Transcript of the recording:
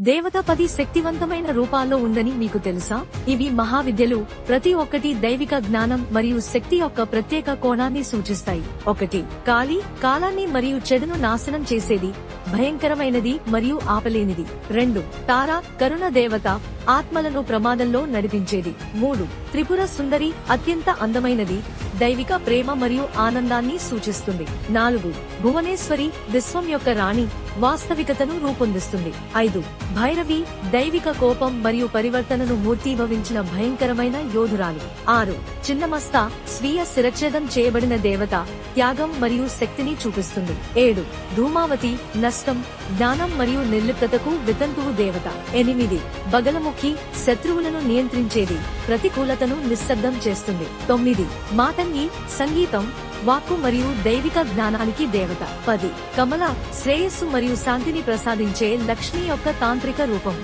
దేవత పది శక్తివంతమైన రూపాల్లో ఉందని మీకు తెలుసా? ఇవి మహావిద్యలు. ప్రతి ఒక్కటి దైవిక జ్ఞానం మరియు శక్తి యొక్క ప్రత్యేక కోణాన్ని సూచిస్తాయి. ఒకటి కాలి కాలాన్ని మరియు చెడును నాశనం చేసేది. భయంకరమైనది మరియు ఆపలేనిది. రెండు తారా కరుణ దేవత ఆత్మలను ప్రమాదంలో నడిపించేది. మూడు త్రిపుర సుందరి అత్యంత అందమైనది దైవిక ప్రేమ మరియు ఆనందాన్ని సూచిస్తుంది. నాలుగు భువనేశ్వరి విశ్వం యొక్క రాణి వాస్తవికతను రూపొందిస్తుంది. ఐదు భైరవి దైవిక కోపం మరియు పరివర్తనను మూర్తీభవించిన భయంకరమైన యోధురాలు. ఆరు చిన్నమస్త స్వీయ శిరచ్ఛేదం చేయబడిన దేవత త్యాగం మరియు శక్తిని చూపిస్తుంది. ఏడు ధూమావతి నష్టం జ్ఞానం మరియు నిర్లిప్తకు వితంతువు దేవత. ఎనిమిది బగలముఖి శత్రువులను నియంత్రించేది ప్రతికూలతను నిశ్శబ్దం చేస్తుంది. తొమ్మిది మాతంగి సంగీతం వాక్కు మరియు దైవిక జ్ఞానానికి దేవత. పది కమల శ్రేయస్సు మరియు శాంతిని ప్రసాదించే లక్ష్మి యొక్క తాంత్రిక రూపం.